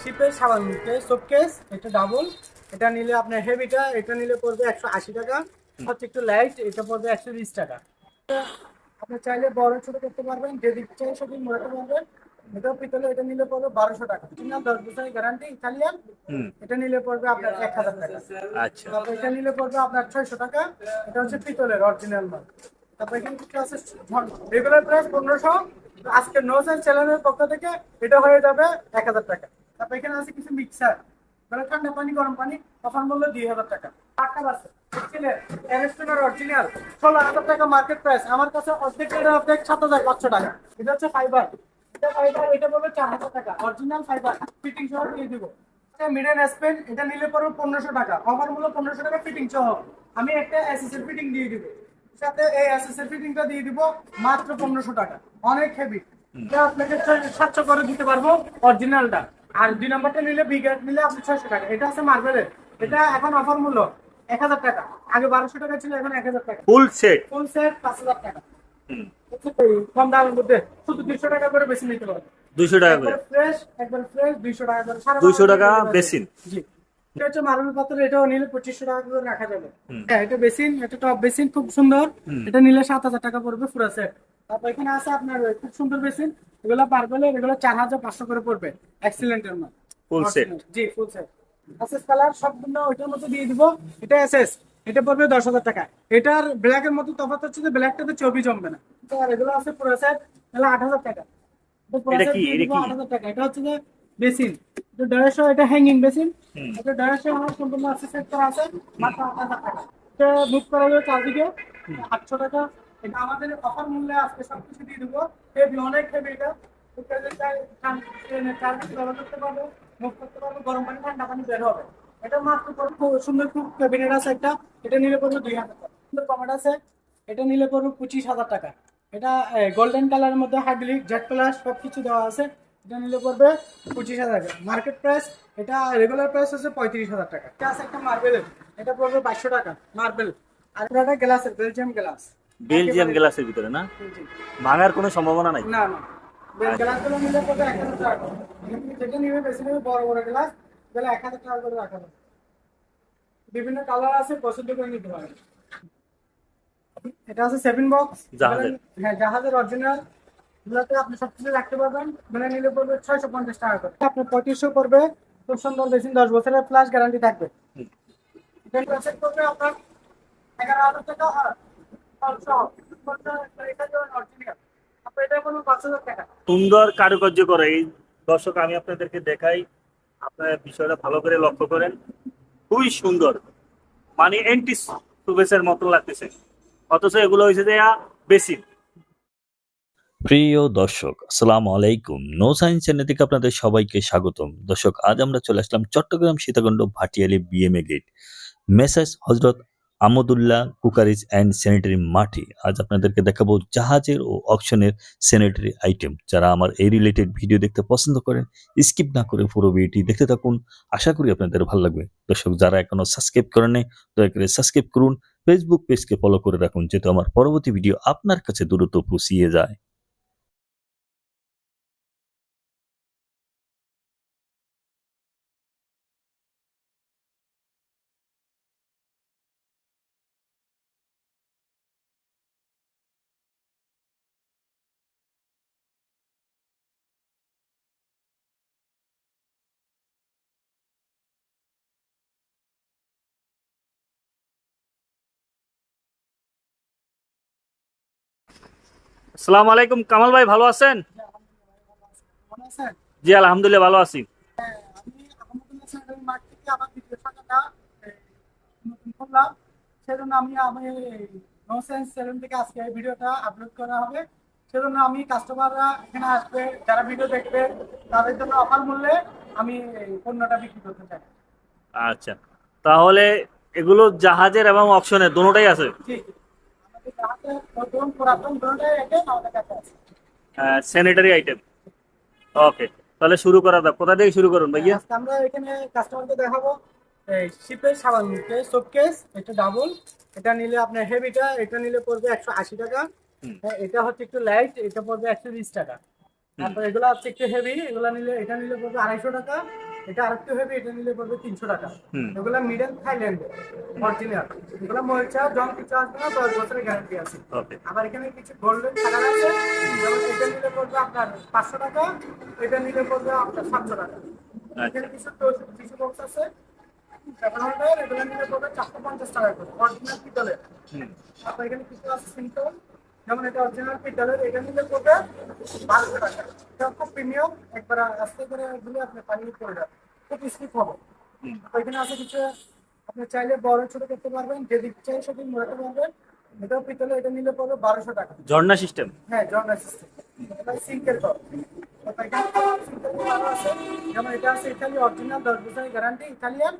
শিপের সাবান শোকেস এটা ডাবল এটা নিলে আপনার হেভিটা এটা নিলে পড়বে একশো আশি টাকা হচ্ছে একটু লাইট এটা পড়বে একশো বিশ টাকা। আপনি চাইলে বড় ছোট করতে পারবেন যেদিক চাই সেদিক মোড়াতে পারবেন। এটা পিতলে এটা নিলে পড়বে বারোশো টাকা। না? দশ বছরের গ্যারান্টি ইতালিয়ান এটা নিলে পড়বে আপনার এক হাজার টাকা। আচ্ছা। তারপর এটা নিলে পড়বে আপনার ছয়শো টাকা। এটা হচ্ছে পিতলের অরিজিনাল মাল। তারপর এখানে কিছু আছে রেগুলার প্রাইস পনেরোশো। আজকে নো সেল চ্যানেলের পক্ষ থেকে এটা হয়ে যাবে এক হাজার টাকা। তারপর এখানে আছে কিছু মিক্সার মানে ঠান্ডা পানি গরম পানি তখন বলল দুই হাজার টাকা। টাকা আছে অরিজিনাল ষোলো হাজার টাকা মার্কেট প্রাইস আমার কাছে অর্ধেক এটা অর্ধেক সাত হাজার পাঁচশো টাকা। এটা হচ্ছে ফাইবার এটা ফাইবার এটা পড়বে চার হাজার টাকা। অরিজিনাল ফাইবার ফিটিং সহ দিয়ে দিব। মিডেন স্পেন এটা নিলে পড়বে পনেরোশো টাকা। অফার মূল্য পনেরোশো টাকা ফিটিং সহ। আমি একটা ফিটিং দিয়ে দিব। সাথে এই ফিটিংটা দিয়ে দিব মাত্র পনেরোশো টাকা। অনেক হেভি এটা আপনাকে সাতশো করে দিতে পারব অরিজিনালটা আর দুই নম্বরটা নিলে বিগেট নিলে আপনি ছয়শো টাকা। এটা আছে মার্বেলের এটা এখন অফার মূল্য এক হাজার টাকা। আগে বারোশো টাকা ছিল এখন এক হাজার টাকা। ফুল সেট ফুল সেট পাঁচ হাজার টাকা। কম দামের মধ্যে শুধু দুইশো টাকা করে বেশি নিতে পারবে দুইশো টাকা করে। ফ্রেশ একবার ফ্রেশ দুইশো টাকা করে। 200 টাকা বাংলাদেশে বেসিন। জি। এটা হচ্ছে মার্বেল পাথর এটাও নিলে পঁচিশশো টাকা করে রাখা যাবে। হ্যাঁ এটা বেসিন এটা টপ বেসিন খুব সুন্দর। এটা নিলে সাত হাজার টাকা পড়বে পুরো সেট তারপর এখানে আছে আপনার খুব সুন্দর বেসিন। এগুলো পারবেলে এগুলো চার হাজার পাঁচশো করে পড়বে এক্সিলেন্টের মাল Full set। জি ফুল সেট এসএস কালার সবগুলো ওইটার মধ্যে দিয়ে দিব। এটা এসএস এটা পড়বে দশ হাজার টাকা এটার ব্ল্যাকের মতো তফাৎ হচ্ছে যে ব্ল্যাকটাতে ছবি জমবে না। তো আর এগুলো আছে পুরো সেট তাহলে আট হাজার টাকা। এটা পুরো এটা কি? এটা কি? 8,000 টাকা। এটা হচ্ছে যে বেসিন। এটা দেড়শো এটা হ্যাঙ্গিং বেসিন। এটা দেড়শো আমার সম্পূর্ণ আছে সেট করা আছে মাত্র আট হাজার টাকা। এটা বুক করা যাবে চারদিকে আটশো টাকা। এটা আমাদের অফার মূল্যে আজকে সব কিছু দিয়ে দেবো। হেভি অনেক হেভি এটা। করতে মুখ করতে গরম পানি, ঠান্ডা হবে। এটা মাত্র সুন্দর, খুব আছে একটা। এটা নিলে পড়বে দুই হাজার টাকা। সুন্দর আছে। এটা নিলে পড়বে পঁচিশ হাজার টাকা। এটা গোল্ডেন কালারের মধ্যে হাইড্রোলিক জেট প্লাস সব কিছু দেওয়া আছে। এটা নিলে পড়বে পঁচিশ হাজার টাকা। মার্কেট প্রাইস এটা রেগুলার প্রাইস হচ্ছে পঁয়ত্রিশ হাজার টাকা। একটা মার্বেলের এটা পড়বে বাইশশো টাকা মার্বেল আর এটা গ্লাসের বেলজিয়াম গ্লাস বেলজিয়াম গ্লাসের ভিতরে না? ভাঙার কোনো সম্ভাবনা নাই? না না। গ্লাসগুলো নিলে টাকা। যেটা নিবে বেশি নেবে বড় বড় গ্লাস তাহলে এক হাজার টাকা করে রাখা যাবে। বিভিন্ন কালার আছে পছন্দ করে নিতে পারেন। এটা আছে সেভেন বক্স জাহাজের। হ্যাঁ জাহাজের অরিজিনাল আপনি রাখতে পারবেন। মানে নিলে পড়বে ছয়শো পঞ্চাশ টাকা করে। আপনার পড়বে খুব সুন্দর বেশি দশ বছরের প্লাস গ্যারান্টি থাকবে। এটা সেট করবে আপনার এগারো হাজার টাকা। সুন্দর কারুকার্য করে। এই দর্শক, আমি আপনাদেরকে দেখাই, আপনারা বিষয়টা ভালো করে লক্ষ্য করেন। খুবই সুন্দর। মানে এন্টি সুবেসের মতো লাগতেছে। অথচ এগুলো হয়েছে যে বেশি। প্রিয় দর্শক, আসসালামু আলাইকুম। নো সায়েন্স চ্যানেল থেকে আপনাদের সবাইকে স্বাগতম। দর্শক, আজ আমরা চলে আসলাম Chittagong Sitakunda Bhatiary BMA gate message Hazrat Amdullah cookeries and sanitary মাঠে আজ আপনাদেরকে দেখাবো জাহাজের ও অকশনের স্যানিটারি আইটেম। যারা আমার এই রিলেটেড ভিডিও দেখতে পছন্দ করেন, স্কিপ না করে পুরো ভিডিওটি দেখতে থাকুন। আশা করি আপনাদের ভালো লাগবে। দর্শক, যারা এখনও সাবস্ক্রাইব করেন দয়া করে সাবস্ক্রাইব করুন। ফেসবুক পেজকে ফলো করে রাখুন, যেহেতু আমার পরবর্তী ভিডিও আপনার কাছে দ্রুত পৌঁছিয়ে যায়। আসসালামু আলাইকুম কামাল ভাই ভালো আছেন? জি আলহামদুলিল্লাহ ভালো আছি। আমি সেজন্য আমি সেলুন থেকে আজকে এই ভিডিওটা আপলোড করা হবে। সেজন্য আমি কাস্টমাররা এখানে আসবে যারা ভিডিও দেখবে তাদের জন্য অফার মূল্যে আমি পণ্যটা বিক্রি করতে চাই। আচ্ছা তাহলে এগুলো জাহাজের এবং অপশনের দুটোটাই আছে? স্যানিটারি আইটেম ওকে তাহলে শুরু করা যাক। কোথা থেকে শুরু করুন ভাইয়া? আমরা এখানে কাস্টমারকে দেখাবো। এই শিপের সাবান নিতে শোকেস এটা ডাবল এটা নিলে আপনার হেভিটা এটা নিলে পড়বে একশো আশি টাকা। হ্যাঁ, এটা হচ্ছে একটু লাইট এটা পড়বে একশো বিশ টাকা। তারপর এগুলো হচ্ছে একটু হেভি এগুলো নিলে এটা নিলে পড়বে আড়াইশো টাকা। এটা আরেকটু হেভি এটা নিলে পড়বে তিনশো টাকা। এগুলো মিডল থাইল্যান্ড অরিজিনাল এগুলো মরিচা জং কিছু আসবে না দশ বছরের গ্যারান্টি আছে। আবার এখানে কিছু গোল্ডেন কালার আছে যেমন এটা নিলে পড়বে আপনার পাঁচশো টাকা এটা নিলে পড়বে আপনার সাতশো টাকা। এখানে কিছু টিস্যু বক্স আছে। এগুলো নিলে পড়বে চারশো পঞ্চাশ টাকা করে অরিজিনাল পিতলের তারপর এখানে কিছু আছে সিম্পল যেমন এটা অরিজিনাল পিতলের এটা নিলে পড়বে বারোশো টাকা। এটা খুব প্রিমিয়াম একবার আস্তে করে দিলে আপনি পানি করে যাবে খুব স্লিপ হবে এখানে আছে কিছু আপনি চাইলে বড় ছোট করতে পারবেন যেদিক চাই সেদিক মোড়াতে পারবেন। এটাও পিতলে এটা নিলে পড়বে বারোশো টাকা। ঝর্ণা সিস্টেম হ্যাঁ জর্নাল সিস্টেম এটা সিঙ্কের কর যেমন এটা আছে ইতালি অরিজিনাল দশ বছরের গ্যারান্টি ইতালিয়ান।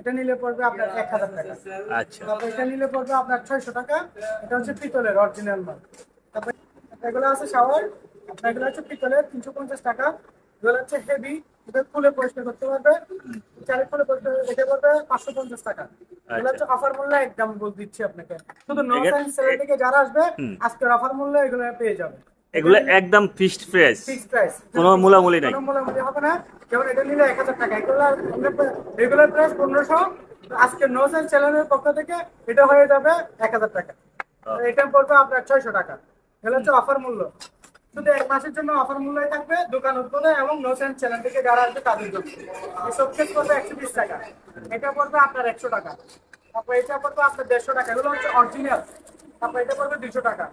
এটা নিলে পড়বে আপনার এক হাজার টাকা। আচ্ছা। তারপর এটা নিলে পড়বে আপনার ছয়শো টাকা। এটা হচ্ছে পিতলের অরিজিনাল মাল তারপর এগুলো আছে শাওয়ার। আপনার এগুলো হচ্ছে পিতলের তিনশো পঞ্চাশ টাকা। এগুলো হচ্ছে হেভি এটা খুলে পরিষ্কার করতে পারবে। চারে খুলে পরিষ্কার এটা পড়বে পাঁচশো পঞ্চাশ টাকা। এগুলো হচ্ছে অফার মূল্যে একদম বল দিচ্ছি আপনাকে। শুধু নো এগুলো- সাইন্স থেকে যারা আসবে আজকের অফার মূল্যে এগুলো পেয়ে যাবে। এগুলো একদম ফিক্সড প্রাইস ফিক্সড প্রাইস কোনো মূলামূলি নাই। কোনো মূলামূলি হবে না। যেমন এটা নিলে এক হাজার টাকা। এগুলো রেগুলার প্রাইস পনেরোশো। আজকে নো সেন্স চ্যানেলের পক্ষ থেকে এটা হয়ে যাবে এক হাজার টাকা। এটা পড়বে আপনার ছয়শো টাকা। এগুলো হচ্ছে অফার মূল্য। শুধু এক মাসের জন্য অফার মূল্যই থাকবে, দোকান উদ্বোধন এবং নো সেন্স চ্যানেল থেকে যারা আসবে তাদের জন্য। এই সব কেস পড়বে একশো বিশ টাকা। এটা পড়বে আপনার একশো টাকা। তারপর এটা পড়বে আপনার দেড়শো টাকা। এগুলো হচ্ছে অরিজিনাল তারপর এটা পড়বে দুশো টাকা।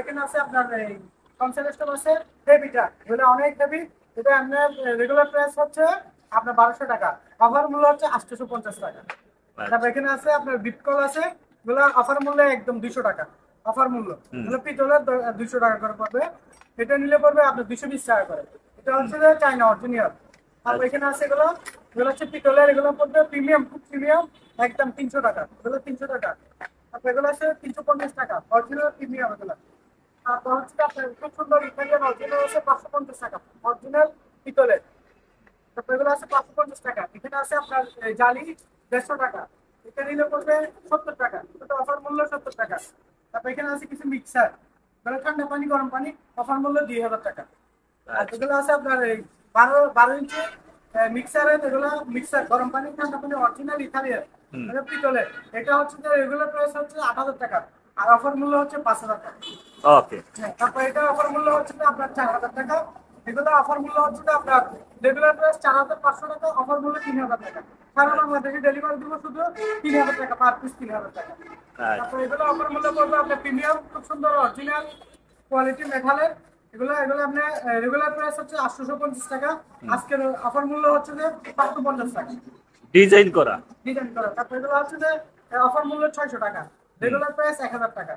এখানে আছে আপনার এই কনসেলেস্টম আছে হেভিটা এগুলো অনেক হেভি এটা আপনার রেগুলার প্রাইস হচ্ছে আপনার বারোশো টাকা। অফার মূল্য হচ্ছে আটশোশো পঞ্চাশ টাকা। তারপর এখানে আছে আপনার বিটকল আছে। এগুলো অফার মূল্য একদম দুশো টাকা। অফার মূল্য। এগুলো পিতলের দুইশো টাকা করে পড়বে। এটা নিলে পড়বে আপনার দুশো বিশ টাকা করে। এটা হচ্ছে চাইনা অরিজিনাল। তারপর এখানে আছে এগুলো। এগুলো হচ্ছে পিতলের এগুলো পড়বে প্রিমিয়াম খুব প্রিমিয়াম একদম তিনশো টাকা। এগুলো তিনশো টাকা। তারপর এগুলো আছে তিনশো পঞ্চাশ টাকা। অরিজিনাল প্রিমিয়াম এগুলো। তারপর হচ্ছে আপনার খুব সুন্দর ইটালিয়ান অরিজিনাল আছে পাঁচশো পঞ্চাশ টাকা। অরিজিনাল পিতলের তারপর এগুলো আছে পাঁচশো পঞ্চাশ টাকা। এখানে আছে আপনার জালি দেড়শো টাকা। এটা নিলে পড়বে সত্তর টাকা। এটা অফার মূল্য সত্তর টাকা। তারপর এখানে আছে কিছু মিক্সার মানে ঠান্ডা পানি গরম পানি অফার মূল্য দুই হাজার টাকা। আর এগুলো আছে আপনার এই বারো বারো ইঞ্চি মিক্সারের এগুলো মিক্সার গরম পানি ঠান্ডা পানি অরিজিনাল ইথালিয়ান পিতলের এটা হচ্ছে যে রেগুলার প্রাইস হচ্ছে আট হাজার টাকা। আর অফার মূল্য হচ্ছে পাঁচ হাজার টাকা। ওকে হ্যাঁ, তারপর এটা অফার মূল্য হচ্ছে আপনার চার হাজার টাকা। এগুলো অফার মূল্য হচ্ছে যে আপনার রেগুলার প্রাইস চার হাজার পাঁচশো টাকা অফার মূল্য তিন হাজার টাকা। সারা বাংলাদেশে ডেলিভারি দিব শুধু তিন হাজার টাকা পার পিস তিন হাজার টাকা। তারপর এগুলো অফার মূল্য পড়বে আপনার প্রিমিয়াম খুব সুন্দর অরিজিনাল কোয়ালিটি মেটালের এগুলো এগুলো আপনার রেগুলার প্রাইস হচ্ছে আটশোশো পঞ্চাশ টাকা। আজকের অফার মূল্য হচ্ছে যে পাঁচশো পঞ্চাশ টাকা। ডিজাইন করা। ডিজাইন করা। তারপর এগুলো হচ্ছে যে অফার মূল্য ছয়শো টাকা। রেগুলার প্রাইস এক হাজার টাকা।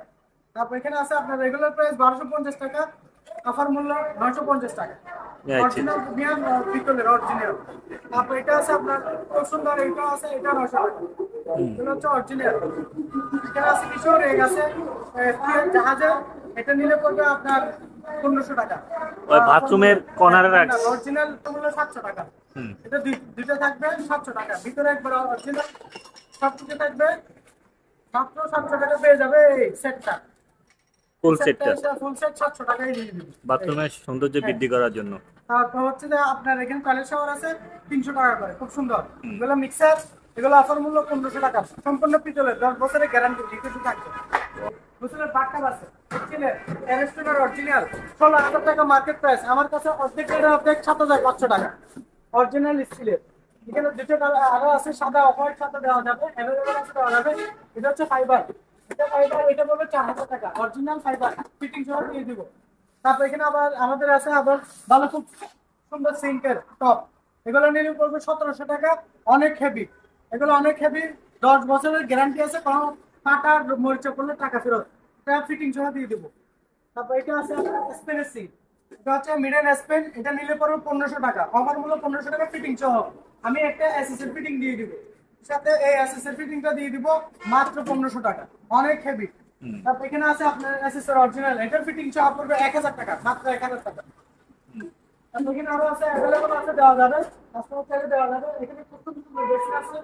তারপর এখানে আছে আপনার রেগুলার প্রাইস বারোশো পঞ্চাশ টাকা। অফার মূল্য নয়শো পঞ্চাশ টাকা। আচ্ছা। অরিজিনাল পিতলের অরিজিনাল তারপর এটা আছে আপনার খুব সুন্দর এটা আছে এটা নয়শো টাকা। এগুলো হচ্ছে অরিজিনাল এখানে আছে কিছু রেগ আছে এ, এটা নিলে পড়বে আপনার পনেরোশো টাকা। ওই বাথরুমের কর্নারে। অরিজিনাল মূল্য সাতশো টাকা। এটা দুইটা থাকবে সাতশো টাকা। ভিতরে একবার অরিজিনাল সব কিছু থাকবে। মাত্র সাতশো টাকা পেয়ে যাবে এই সেটটা ফুল সেটটা ফুল সেট সাতশো টাকায় দিয়ে দিবি। বাথরুমের সৌন্দর্য বৃদ্ধি করার জন্য। তারপর হচ্ছে যে আপনার এখানে টয়লেট শাওয়ার আছে তিনশো টাকা করে খুব সুন্দর। এগুলো মিক্সার এগুলো অফার মূল্য পনেরোশো টাকা। সম্পূর্ণ পিতলের দশ বছরের গ্যারান্টি লিকুইড থাকবে বুঝলেন বাটকাপ আছে অ্যারেস্টনের অরিজিনাল ষোলো হাজার টাকা মার্কেট প্রাইস আমার কাছে অর্ধেক রেটে অর্ধেক সাত হাজার পাঁচশো টাকা। অরিজিনাল স্টিলের এখানে দুটো কালার আরও আছে সাদা অফ হোয়াইট সাথে দেওয়া যাবে অ্যাভেলেবল আছে দেওয়া যাবে। এটা হচ্ছে ফাইবার আমাদের আছে আবার ভালো খুব সুন্দর সিঙ্কের টপ এগুলো নিলে পড়বে সতেরোশো টাকা। অনেক হেভি এগুলো অনেক হেভি দশ বছরের গ্যারান্টি আছে, কোনো কাটা মরিচা করলে টাকা ফেরত। এটা ফিটিং সহ দিয়ে দেবো। তারপর এটা আছে স্পেনের এটা হচ্ছে মিডেন স্পেন এটা নিলে পড়বে পনেরোশো টাকা। আমার মূল্য পনেরোশো টাকা ফিটিং সহ। আমি একটা এসএসএল ফিটিং দিয়ে দিব। সাথে এই এসএসএল ফিটিংটা দিয়ে দিব মাত্র পনেরোশো টাকা। অনেক হেভি তারপর এখানে আছে আপনার এসএসএল অরিজিনাল এটার ফিটিং সহ পড়বে এক হাজার টাকা মাত্র এক হাজার টাকা। তারপর এখানে আরও আছে অ্যাভেলেবল আছে দেওয়া যাবে। কাস্টমার চাইলে দেওয়া যাবে। এখানে খুব সুন্দর সুন্দর আছে।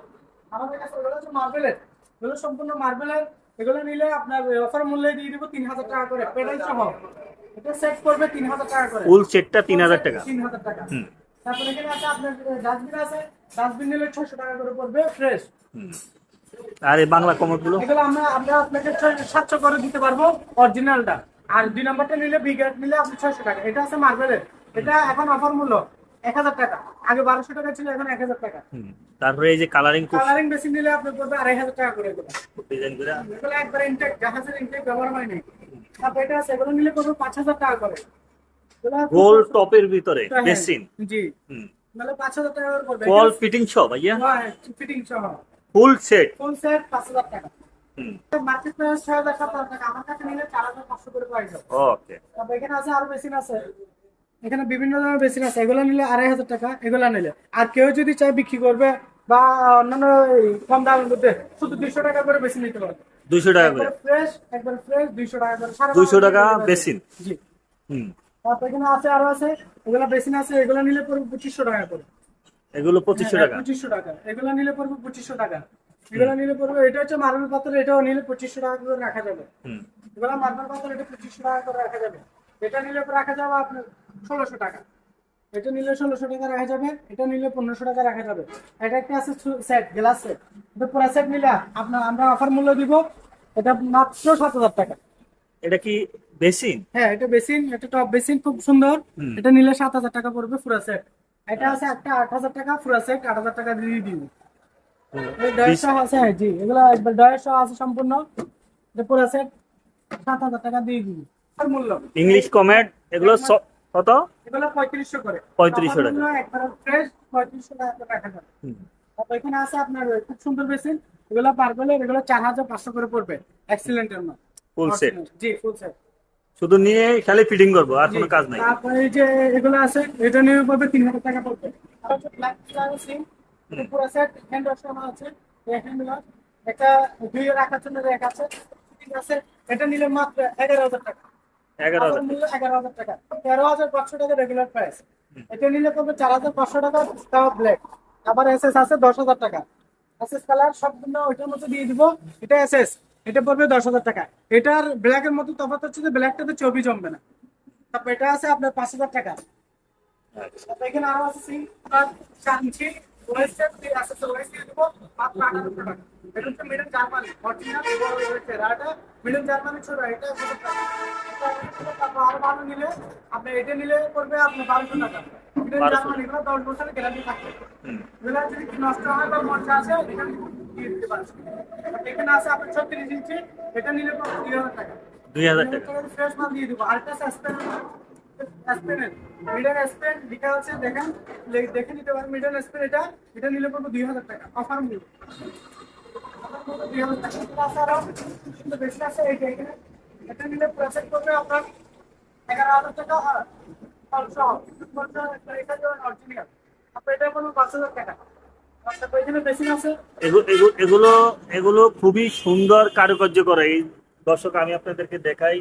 আমাদের কাছে ওগুলো হচ্ছে মার্বেলের এগুলো সম্পূর্ণ মার্বেলের এগুলো নিলে আপনার অফার মূল্যে দিয়ে দিব তিন হাজার টাকা করে। পেডেল সহ। এটা সেট করবে তিন হাজার টাকা করে। ফুল সেটটা তিন হাজার টাকা। তিন হাজার টাকা। তারপরে এখানে আছে আপনার ডাস্টবিন আছে। ডাস্টবিন নিলে ছয়শো টাকা করে পড়বে ফ্রেশ আর এই বাংলা কমোডগুলো এগুলো আমরা আমরা আপনাকে সাতশো করে দিতে পারব অরিজিনালটা আর দুই নাম্বারটা নিলে বিগেট নিলে আপনি ছয়শো টাকা। এটা আছে মার্বেলের এটা এখন অফার মূল্য এক হাজার টাকা। আগে বারোশো টাকা ছিল এখন এক হাজার টাকা। তারপরে এই যে কালারিং কালারিং বেশি নিলে আপনি পড়বে আড়াই হাজার টাকা করে ডিজাইন করে? এগুলো একবার ইনটেক জাহাজের ইনটেক ব্যবহার হয়নি তারপর এটা আছে এগুলো নিলে পড়বে পাঁচ হাজার টাকা করে। গোল টপের ভিতরে হ্যাঁ, বেসিন। জি। পাঁচ হাজার টাকা করে পড়বে কল ফিটিং সব ভাইয়া? ফিটিং সহ। ফুল সেট ফুল সেট পাঁচ হাজার টাকা। মার্কেট প্রাইস আমার কাছে নিলে করে যাবে। ওকে এখানে আছে আরও বেসিন আছে। এখানে বিভিন্ন ধরনের বেসিন আছে। এগুলো নিলে আড়াই হাজার টাকা এগুলো নিলে। আর কেউ যদি চায় বিক্রি করবে বা অন্যান্য কম দামের মধ্যে শুধু দুইশো টাকা করে বেশি নিতে পারবে। দুইশো টাকা করে। ফ্রেশ একবার ফ্রেশ দুইশো টাকা করে 200 টাকা বেসিন। জি। হুম। তারপর এখানে আছে আরও আছে এগুলো বেসিন আছে এগুলো নিলে পড়বে পঁচিশশো টাকা করে। এগুলো পঁচিশশো টাকা? পঁচিশশো টাকা। এগুলো নিলে পড়বে পঁচিশশো টাকা। এগুলো নিলে পড়বে এটা হচ্ছে মার্বেল পাথর এটাও নিলে পঁচিশশো টাকা করে রাখা যাবে। এগুলো মার্বেল পাথর এটা পঁচিশশো টাকা করে রাখা যাবে। এটা নিলে রাখা যাবে আপনার ষোলোশো টাকা। এটা নিলে ষোলোশো টাকা রাখা যাবে এটা নিলে পনেরোশো টাকা রাখা যাবে। এটা একটা আছে সেট গ্লাস সেট এটা পুরো সেট নিলে আপনার আমরা অফার মূল্য দিব এটা মাত্র সাত হাজার টাকা। এটা কি বেসিন? হ্যাঁ এটা বেসিন এটা টপ বেসিন খুব সুন্দর। এটা নিলে সাত হাজার টাকা পড়বে পুরো সেট। এটা আছে একটা আট হাজার টাকা পুরো সেট আট হাজার টাকা দিয়ে দিব। আছে হ্যাঁ জি এগুলো একবার ডয়ের সহ আছে সম্পূর্ণ। এটা পুরো সেট সাত হাজার টাকা দিয়ে দিব। আর মূল্য? ইংলিশ কমেন্ট এগুলো কত? এগুলো পঁয়ত্রিশশো করে। 3500 টাকা। একবার ফ্রেশ পঁয়ত্রিশশো টাকা রাখা যাবে। তারপর এখানে আছে আপনার খুব সুন্দর বেসিন। এগুলো পার করলে এগুলো চার হাজার পাঁচশো করে পড়বে। এক্সিলেন্টের ফুল সেট জি ফুল সেট শুধু নিয়ে খালি ফিটিং করব আর কোনো কাজ নাই। তারপরে যে এগুলো আছে এটা নিয়ে পড়বে তিন হাজার টাকা পড়বে আর হচ্ছে ব্ল্যাক কালার সিম পুরো সেট হ্যান্ড ওয়াশ করা আছে এই হ্যান্ড ওয়াশ একটা দুই রাখার জন্য রেক আছে ঠিক আছে? এটা নিলে মাত্র এগারো হাজার টাকা। এগারো হাজার মূল্য এগারো হাজার টাকা। তেরো হাজার পাঁচশো টাকা রেগুলার প্রাইস এটা নিলে পড়বে চার হাজার পাঁচশো টাকা তাও ব্ল্যাক আবার এসএস আছে দশ হাজার টাকা। এসএস কালার সম্পূর্ণ ওইটার মতো দিয়ে দিব। এটা এসএস এটা পড়বে দশ হাজার টাকা। এটার ব্ল্যাকের মতো তফাৎ হচ্ছে যে ব্ল্যাকটাতে ছবি জমবে না। তারপর এটা আছে আপনার পাঁচ হাজার টাকা। এখানে আরও আছে সিং এটা এটা এটা এটা আপনি এটা নিলে পড়বে আপনার বারোশো টাকা। মিডল 1200 জার্মানি দশ বছরের গ্যারান্টি থাকবে। যদি নষ্ট হয় বা মরচা আছে দিয়ে এখানে আছে আপনার ছত্রিশ ইঞ্চি এটা নিলে দুই হাজার টাকা। দিয়ে দিব আরেকটা সাসপেন্ড সাসপেন্ড মিডল দেখেন দেখে নিতে পারেন মিডল স্পেন এটা এটা নিলে পড়বে দুই হাজার টাকা অফার মূল্য হাজার টাকা আরও বেশি আছে এখানে এটা নিলে প্রসেস করবে আপনার আর এটা অরিজিনাল আপনার এটা পড়বে পাঁচ হাজার টাকা। এগুলো এগুলো খুবই সুন্দর কারুকার্য করে। এই দর্শক আমি আপনাদেরকে দেখাই।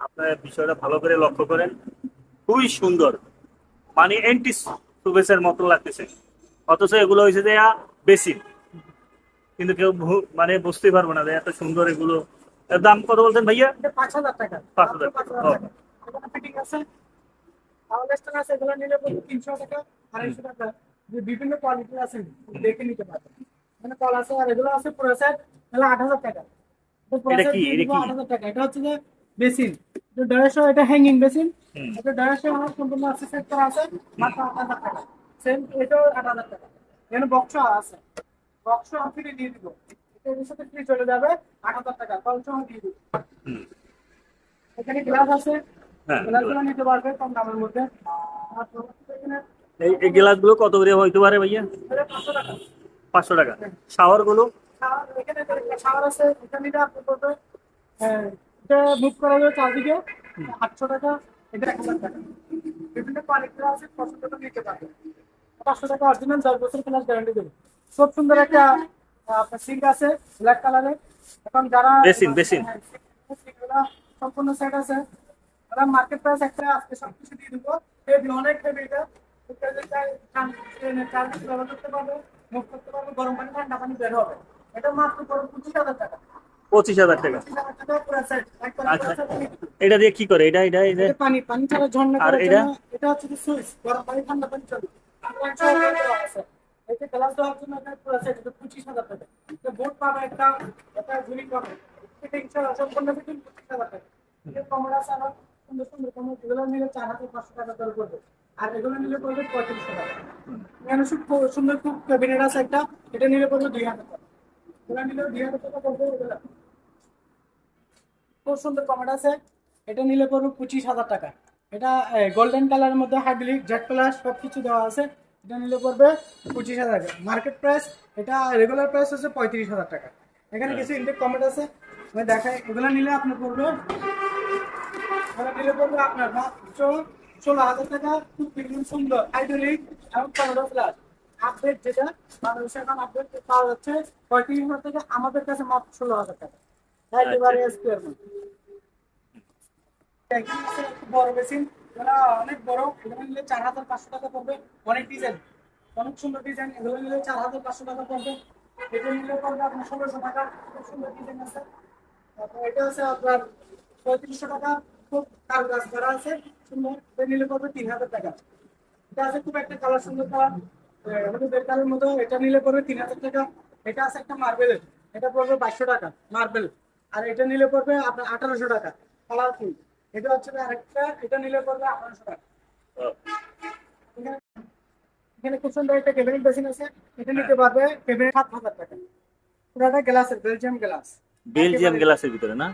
আপনার বিষয়টা ভালো করে লক্ষ্য করেন। খুবই সুন্দর। মানে এন্টি সুবেসের মতো লাগতেছে। অথচ এগুলো হয়েছে যে বেশি। কিন্তু কেউ মানে বুঝতে পারব না যে এত সুন্দর এগুলো। দাম কত বলছেন ভাইয়া? পাঁচ হাজার টাকা। পাঁচ হাজার পাঁচ টাকা। আছে। তাহলে আছে এগুলো নিলে তিনশো টাকা আড়াইশো টাকা। যে বিভিন্ন কোয়ালিটি আছে দেখে নিতে পারবেন। এখানে কল আছে আর এগুলো আছে পুরো সেট তাহলে আট হাজার টাকা। এটা কি? এটা কি? আট হাজার টাকা। এটা হচ্ছে যে বেসিন এটা হ্যাঙ্গিং বেসিন। এটা আমার সম্পূর্ণ আছে সেট করা আছে মাত্র আট হাজার টাকা। সেম এটাও টাকা। এখানে বক্স আছে। বক্স ফ্রি দিয়ে দিব। এর সাথে ফ্রি চলে যাবে আট হাজার টাকা। বক্স দিয়ে দিব। এখানে গ্লাস আছে। হ্যাঁ, গ্লাসগুলো নিতে পারবে কম দামের মধ্যে। আর এখানে এই এই গ্লাসগুলো কত করে হইতে পারে ভাইয়া? এটা 500 টাকা পাঁচশো টাকা। শাওয়ারগুলো পাঁচশো টাকা অরিজিনাল দশ বছর ক্লাস গ্যারান্টি দেবে খুব সুন্দর একটা সিঙ্ক আছে। ব্ল্যাক কালারের এখন যারা সম্পূর্ণ সেট আছে মার্কেট প্রাইস একটা আজকে সব কিছু দিয়ে দেবো। হেভি অনেক এটা। এটা যে চাই চান চার কিছু ব্যবহার করতে পারবে মুখ করতে পারবে গরম পানি ঠান্ডা পানি বের হবে এটা মাত্র পঁচিশ হাজার টাকা। পঁচিশ হাজার টাকা। সেট আচ্ছা। এটা দিয়ে কি করে? এটা এটা এটা? এটা পানি পানি ছাড়া ঝর্ণা আর এটা? এটা হচ্ছে যে সুইচ গরম পানি ঠান্ডা পানি গ্লাস দেওয়ার জন্য একটা পুরো এটা পঁচিশ হাজার টাকা। তো বোর্ড পাবে একটা একটা ঝুলি পাবে। ফিটিং সম্পূর্ণ ফিটিং পঁচিশ হাজার টাকা। এটা সুন্দর সুন্দর কমোড এগুলো নিলে চার হাজার পাঁচশো টাকা দর করবে আর এগুলো নিলে পড়বে পঁয়ত্রিশশো টাকা। এখানে খুব সুন্দর খুব ক্যাবিনেট আছে একটা এটা নিলে পড়বে দুই হাজার টাকা। এগুলো নিলে দুই হাজার টাকা পড়বে এগুলো খুব সুন্দর কমেন্ট আছে। এটা নিলে পড়বে পঁচিশ হাজার টাকা। এটা গোল্ডেন কালারের মধ্যে হাইড্রোলিক জেট প্লাস সব কিছু দেওয়া আছে। এটা নিলে পড়বে পঁচিশ হাজার টাকা। মার্কেট প্রাইস এটা রেগুলার প্রাইস হচ্ছে পঁয়ত্রিশ হাজার টাকা। এখানে কিছু ইন্টেক কমেন্ট আছে। দেখাই। এগুলো নিলে আপনার পড়বে এগুলো নিলে পড়বে আপনার মাত্র ষোলো হাজার টাকা খুব প্রিমিয়াম সুন্দর। হাইড্রোলিক এবং পনেরো প্লাস আপডেট যেটা বাংলাদেশে এখন আপডেট পাওয়া যাচ্ছে পঁয়ত্রিশ হাজার টাকা আমাদের কাছে মাত্র ষোলো হাজার টাকা। একেবারে স্কোয়ার বড় মেশিন অনেক বড়। এগুলো নিলে চার হাজার পাঁচশো টাকা পড়বে। অনেক ডিজাইন অনেক সুন্দর ডিজাইন এগুলো নিলে চার হাজার পাঁচশো টাকা পড়বে। এটা নিলে পড়বে আপনার ষোলোশো টাকা। খুব সুন্দর ডিজাইন আছে। তারপর এটা আছে আপনার পঁয়ত্রিশশো টাকা। খুব করা আছে। সুন্দর এটা নিলে পড়বে তিন হাজার টাকা। এটা আছে খুব একটা কালার সুন্দর কালার মতো এটা নিলে পড়বে তিন হাজার টাকা। এটা আছে একটা মার্বেলের এটা পড়বে বাইশশো টাকা, মার্বেল। আর এটা নিলে পড়বে আপনার আঠারোশো টাকা কালারফুল এটা হচ্ছে এটা নিলে পড়বে আঠারোশো টাকা। এখানে খুব সুন্দর একটা ক্যাবিনেট বেসিন আছে, এটা নিতে পারবে ক্যাবিনেট সাত হাজার টাকা। পুরাটা গ্লাসের, বেলজিয়াম গ্লাস। বেলজিয়াম গ্লাসের ভিতরে না?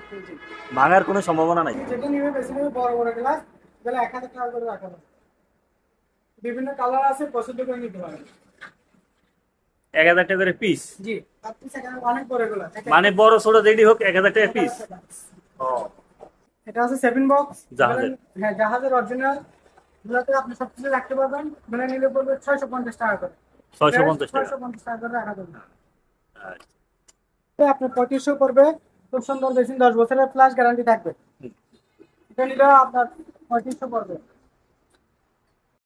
ভাঙার কোনো সম্ভাবনা নাই। যেটা নিবে বেশি নিবে বড় বড় গ্লাস তাহলে এক হাজার টাকা করে রাখা বিভিন্ন কালার আছে পছন্দ করে নিতে পারেন। এক হাজার টাকা করে পিস জি আপনি সেখানে অনেক বড়গুলো মানে বড় ছোট যেটি হোক এক হাজার টাকা পিস এটা আছে সেভেন বক্স জাহাজের। হ্যাঁ জাহাজের অরিজিনাল গুলোতে আপনি সবকিছু রাখতে পারবেন। মানে নিলে পড়বে ছয়শো পঞ্চাশ টাকা করে। ছয়শো পঞ্চাশ টাকা। ছয়শো পঞ্চাশ টাকা করে রাখা যাবে। তো আপনার পঁয়ত্রিশশো পড়বে। খুব সুন্দর মেশিন দশ বছরের প্লাস গ্যারান্টি থাকবে। নিলে আপনার পঁয়ত্রিশশো পড়বে।